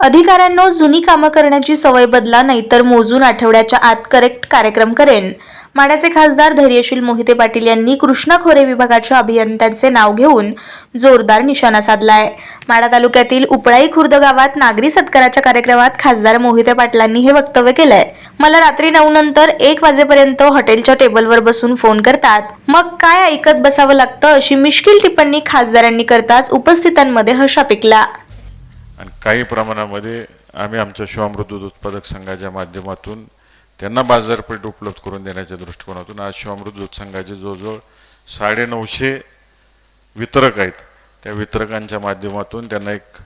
अधिकाऱ्यांनो जुनी कामं करण्याची सवय बदला नाहीतर मोजून आठवड्याच्या आत करेक्ट कार्यक्रम करेन. माढ्याचे खासदार धैर्यशील मोहिते पाटील यांनी कृष्णा खोरे विभागाच्या अभियंत्यांचे नाव घेऊन जोरदार निशाणा साधलाय. माढा तालुक्यातील उपळाई खुर्द गावात नागरी सत्काराच्या कार्यक्रमात खासदार मोहिते पाटलांनी हे वक्तव्य केलंय. मला रात्री नऊ नंतर एक वाजेपर्यंत हॉटेलच्या टेबलवर बसून फोन करतात. मग काय ऐकत बसावं लागतं अशी मिश्किल टिप्पणी खासदारांनी करताच उपस्थितांमध्ये हर्षा पिकला. आणि काही प्रमाणामध्ये आम्ही आमच्या शिवामृत दूध उत्पादक संघाच्या माध्यमातून त्यांना बाजारपेठ उपलब्ध करून देण्याच्या दृष्टिकोनातून आज शिवामृत दूध संघाचे जवळजवळ साडेनऊशे वितरक आहेत. त्या वितरकांच्या माध्यमातून त्यांना एक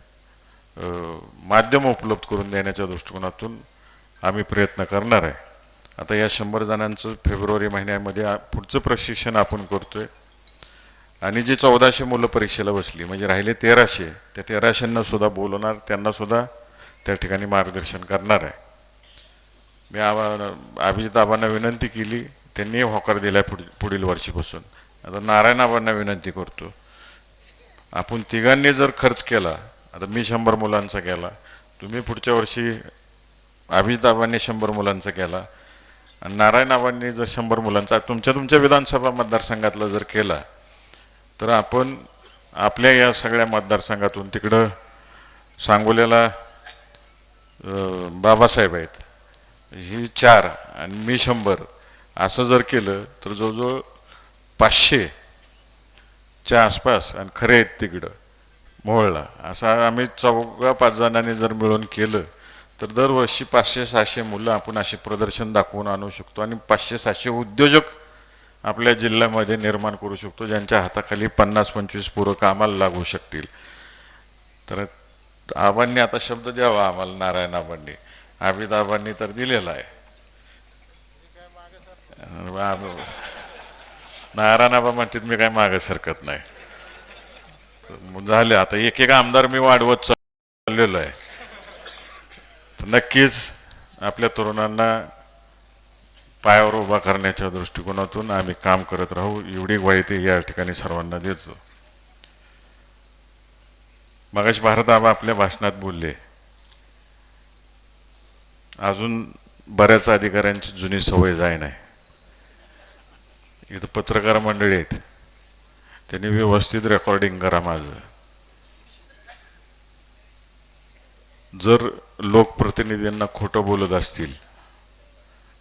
माध्यम उपलब्ध करून देण्याच्या दृष्टिकोनातून आम्ही प्रयत्न करणार आहे. आता या शंभर जणांचं फेब्रुवारी महिन्यामध्ये पुढचं प्रशिक्षण आपण करतो आहे आणि जी चौदाशे मुलं परीक्षेला बसली म्हणजे राहिले तेराशे त्या तेराशेंना सुद्धा बोलवणार त्यांना सुद्धा त्या ठिकाणी मार्गदर्शन करणार आहे. मी आबा अभिजित आबांना विनंती केली त्यांनी होकार दिला पुढील पुढील वर्षीपासून. आता नारायण आबांना विनंती करतो. आपण तिघांनी जर खर्च केला आता मी शंभर मुलांचा केला तुम्ही पुढच्या वर्षी अभिजित आबांनी शंभर मुलांचा केला आणि नारायण आबांनी जर शंभर मुलांचा तुमच्या तुमच्या विधानसभा मतदारसंघातला जर केला तर आपण आपल्या या सगळ्या मतदारसंघातून तिकडं सांगोल्याला बाबासाहेब आहेत. ही चार आणि मी शंभर. असं जर केलं तर जवळजवळ पाचशेच्या आसपास आणि खरे आहेत तिकडं मोहळला. असा आम्ही चौघा पाच जणांनी जर मिळून केलं तर दरवर्षी पाचशे सहाशे मुलं आपण असे प्रदर्शन दाखवून आणू शकतो. आणि पाचशे सहाशे उद्योजक आपल्या जिल्ह्यामध्ये निर्माण करू शकतो ज्यांच्या हाताखाली पन्नास पंचवीस पूरक कामाला लागू शकतील. तर आबांनी आता शब्द द्यावा आम्हाला नारायण आबांनी. आबिद आबांनी तर दिलेला आहे. नारायण आबा म्हणतात मी काय मागे सरकत नाही. तर झाले आता एक एक आमदार मी वाढवत चाललेलो आहे. तर नक्कीच आपल्या तरुणांना पायावर उभा करण्याच्या दृष्टिकोनातून आम्ही काम करत राहू एवढी ग्वाहिती या ठिकाणी सर्वांना देतो. मगाश भारताबा आपल्या भाषणात बोलले अजून बऱ्याच अधिकाऱ्यांची जुनी सवय जाय नाही इथं पत्रकार मंडळी आहेत. त्यांनी व्यवस्थित रेकॉर्डिंग करा माझं. जर लोकप्रतिनिधींना खोटं बोलत असतील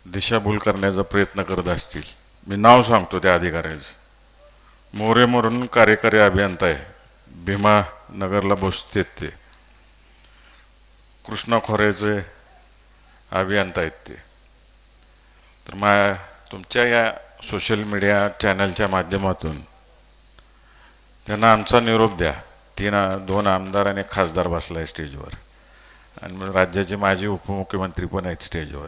दिशाभूल करण्याचा प्रयत्न करत असतील. मी नाव सांगतो त्या अधिकाऱ्याचं. मोरे म्हणून कार्यकारी अभियंता आहे. भीमा नगरला बसतेत ते कृष्णा खोऱ्याचे अभियंता आहेत ते. तर मा तुमच्या या सोशल मीडिया चॅनलच्या माध्यमातून त्यांना आमचा निरोप द्या. तीन दोन आमदार आणि एक खासदार बसला आहे स्टेजवर. आणि राज्याचे माजी उपमुख्यमंत्री पण आहेत स्टेजवर.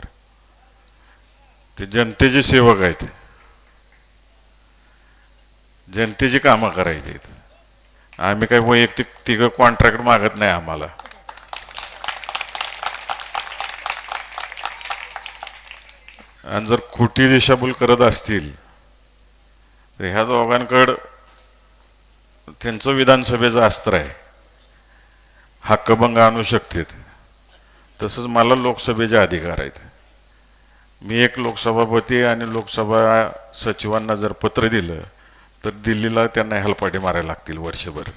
ते जनतेचे सेवक आहेत. जनतेची कामं करायची आहेत. आम्ही काही वैयक्तिक तिघं कॉन्ट्रॅक्ट मागत नाही आम्हाला. आणि जर खोटी दिशाभूल करत असतील तर ह्या दोघांकडं त्यांचं विधानसभेचं अस्त्र आहे. हक्कभंग आणू शकतात. तसंच मला लोकसभेचे अधिकार आहेत. मी एक लोकसभापती आणि लोकसभा सचिवांना जर पत्र दिलं तर दिल्लीला त्यांना हेलपाटे मारायला लागतील वर्षभर.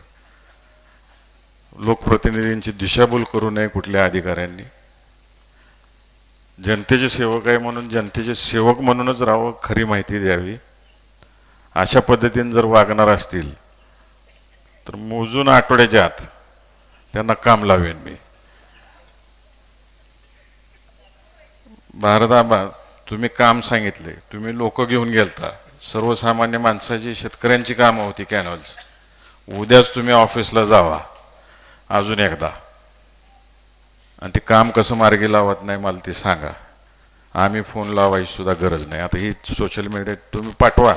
लोकप्रतिनिधींची दिशाभूल करू नये कुठल्या अधिकाऱ्यांनी. जनतेचे सेवक आहे म्हणून जनतेचे सेवक म्हणूनच राहावं खरी माहिती द्यावी. अशा पद्धतीने जर वागणार असतील तर मोजून आठवड्याच्या आत त्यांना काम लावेन मी. भारताबा तुम्ही काम सांगितले तुम्ही लोक घेऊन गेलता. सर्वसामान्य माणसाची शेतकऱ्यांची कामं होती कॅनॉल्स उद्याच तुम्ही ऑफिसला जावा. अजून एकदा. आणि ते काम कसं मार्गी लावत नाही मला ते सांगा. आम्ही फोन लावायची सुद्धा गरज नाही. आता ही सोशल मीडियात तुम्ही पाठवा.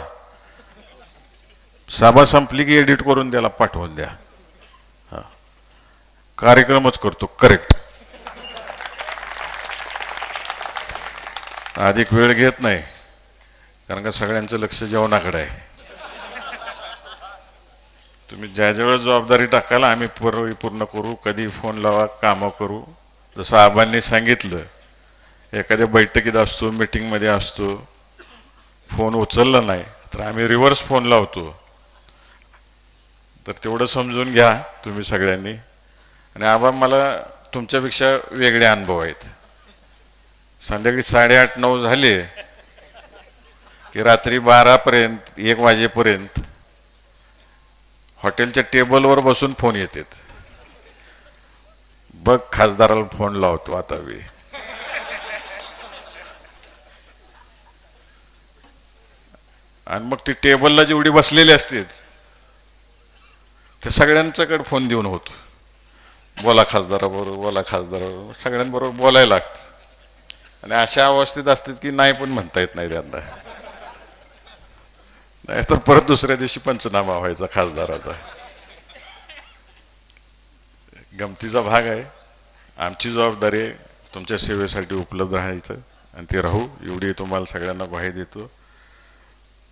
सभा संपली की एडिट करून द्याला पाठवून द्या. हा. कार्यक्रमच करतो करेक्ट अधिक वेळ घेत नाही कारण का सगळ्यांचं लक्ष जेवणाकडे आहे. तुम्ही ज्या ज्या वेळेस जबाबदारी टाकाल आम्ही पूर्वी पूर्ण करू कधी फोन लावा कामं करू. जसं आबांनी सांगितलं एखाद्या बैठकीत असतो मिटिंगमध्ये असतो फोन उचलला नाही तर आम्ही रिव्हर्स फोन लावतो. तर तेवढं समजून घ्या तुम्ही सगळ्यांनी. आणि आबा मला तुमच्यापेक्षा वेगळे अनुभव आहेत. संध्याकाळी साडेआठ नऊ झाले की रात्री बारापर्यंत एक वाजेपर्यंत हॉटेलच्या टेबलवर बसून फोन येतात. बघ खासदाराला फोन लावतो आता मी आणि मग ती टेबलला जेवढी बसलेली असते त्या सगळ्यांच्याकडे फोन देऊन होतो. बोला खासदाराबरोबर बोला खासदाराबरोबर सगळ्यांबरोबर बोलायला लागतं. आणि अशा अवस्थेत असतात की नाही पण म्हणता येत नाही त्यांना. नाहीतर परत दुसऱ्या दिवशी पंचनामा व्हायचा खासदाराचा. गमतीचा भाग आहे. आमची जबाबदारी आहे. तुमच्या सेवेसाठी उपलब्ध राहायचं. आणि ते राहू. एवढी तुम्हाला सगळ्यांना ग्वाही देतो.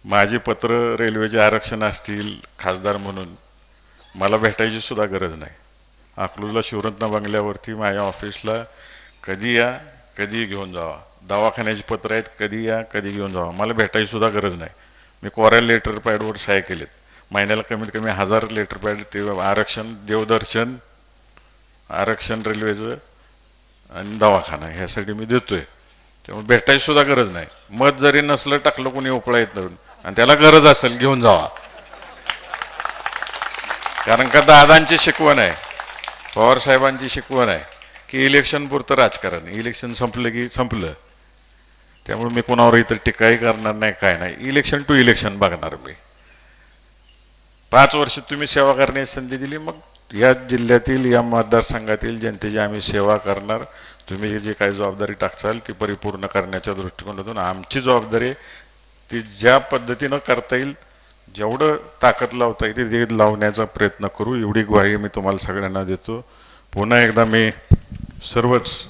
माझी पत्र रेल्वेचे आरक्षण असतील खासदार म्हणून मला भेटायची सुद्धा गरज नाही. अकलूजला शिवरत्न बंगल्यावरती माझ्या ऑफिसला कधी या? कधी घेऊन जावा. दवाखान्याची पत्र आहेत कधी या कधी घेऊन जावा. मला भेटायची सुद्धा गरज नाही. मी कोऱ्या लेटर पॅडवर सहाय केलेत. महिन्याला कमीत कमी हजार लेटर पॅड ते आरक्षण देवदर्शन आरक्षण रेल्वेचं आणि दवाखाना ह्यासाठी मी देतोय. त्यामुळे भेटायची सुद्धा गरज नाही. मत जरी नसलं टाकलं कोणी उपळा येत नाही. आणि त्याला गरज असेल घेऊन जावा. कारण का दादांची शिकवण आहे. पवार साहेबांची शिकवण आहे. की इलेक्शन पुरतं राजकारण. इलेक्शन संपलं की संपलं. त्यामुळे मी कोणावर इतर टीकाही करणार नाही काय नाही. इलेक्शन टू इलेक्शन बघणार मी. पाच वर्ष तुम्ही सेवा करण्याची संधी दिली मग या जिल्ह्यातील या मतदारसंघातील जनतेची आम्ही सेवा करणार. तुम्ही जी काही जबाबदारी टाकचाल ती परिपूर्ण करण्याच्या दृष्टिकोनातून आमची जबाबदारी ती ज्या पद्धतीनं करता येईल जेवढं ताकद लावता येईल ते लावण्याचा प्रयत्न करू. एवढी ग्वाही मी तुम्हाला सगळ्यांना देतो. पुन्हा एकदा मी सर्वच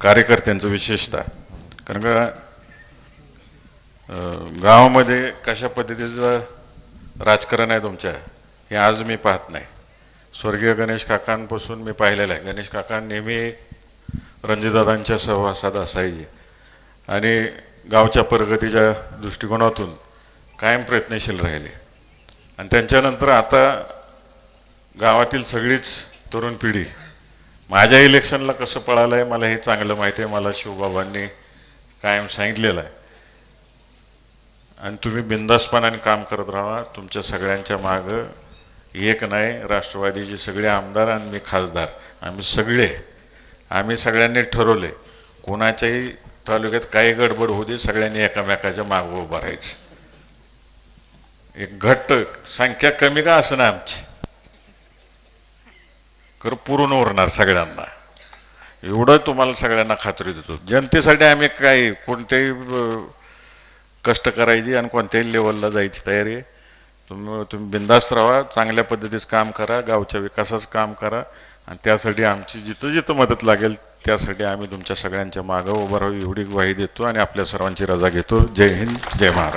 कार्यकर्त्यांचं विशेषतः. कारण का गावामध्ये कशा पद्धतीचं राजकारण आहे तुमच्या हे आज मी पाहत नाही. स्वर्गीय गणेश काकांपासून मी पाहिलेलं आहे. गणेश काका नेहमी रणजितदादांच्या सहवासात असायचे. आणि गावच्या प्रगतीच्या दृष्टिकोनातून कायम प्रयत्नशील राहिले. आणि त्यांच्यानंतर आता गावातील सगळीच तरुण पिढी माझ्या इलेक्शनला कसं पळालं आहे मला हे चांगलं माहिती आहे मला शिवबाबांनी कायम सांगितलेलं आहे. आणि तुम्ही बिंदासपणाने काम करत राहा तुमच्या सगळ्यांच्या मागं एक नाही राष्ट्रवादीचे सगळे आमदार आणि मी खासदार. आम्ही सगळे आम्ही सगळ्यांनी ठरवले कोणाच्याही तालुक्यात काही गडबड होऊ दे सगळ्यांनी एकामेकाच्या मागं उभं राहायचं. एक घट्ट संख्या कमी का असं ना आमची? कर पुरून उरणार सगळ्यांना. एवढं तुम्हाला सगळ्यांना खात्री देतो. जनतेसाठी आम्ही काही कोणत्याही कष्ट करायची आणि कोणत्याही लेवलला जायची तयारी आहे. तुम्ही तुम्ही बिंदास्त राहा चांगल्या पद्धतीचं काम करा गावच्या विकासाचं काम करा आणि त्यासाठी आमची जिथं जिथं मदत लागेल त्यासाठी आम्ही तुमच्या सगळ्यांच्या मागं उभं राहू एवढी ग्वाही देतो आणि आपल्या सर्वांची रजा घेतो. जय हिंद जय महाराष्ट्र.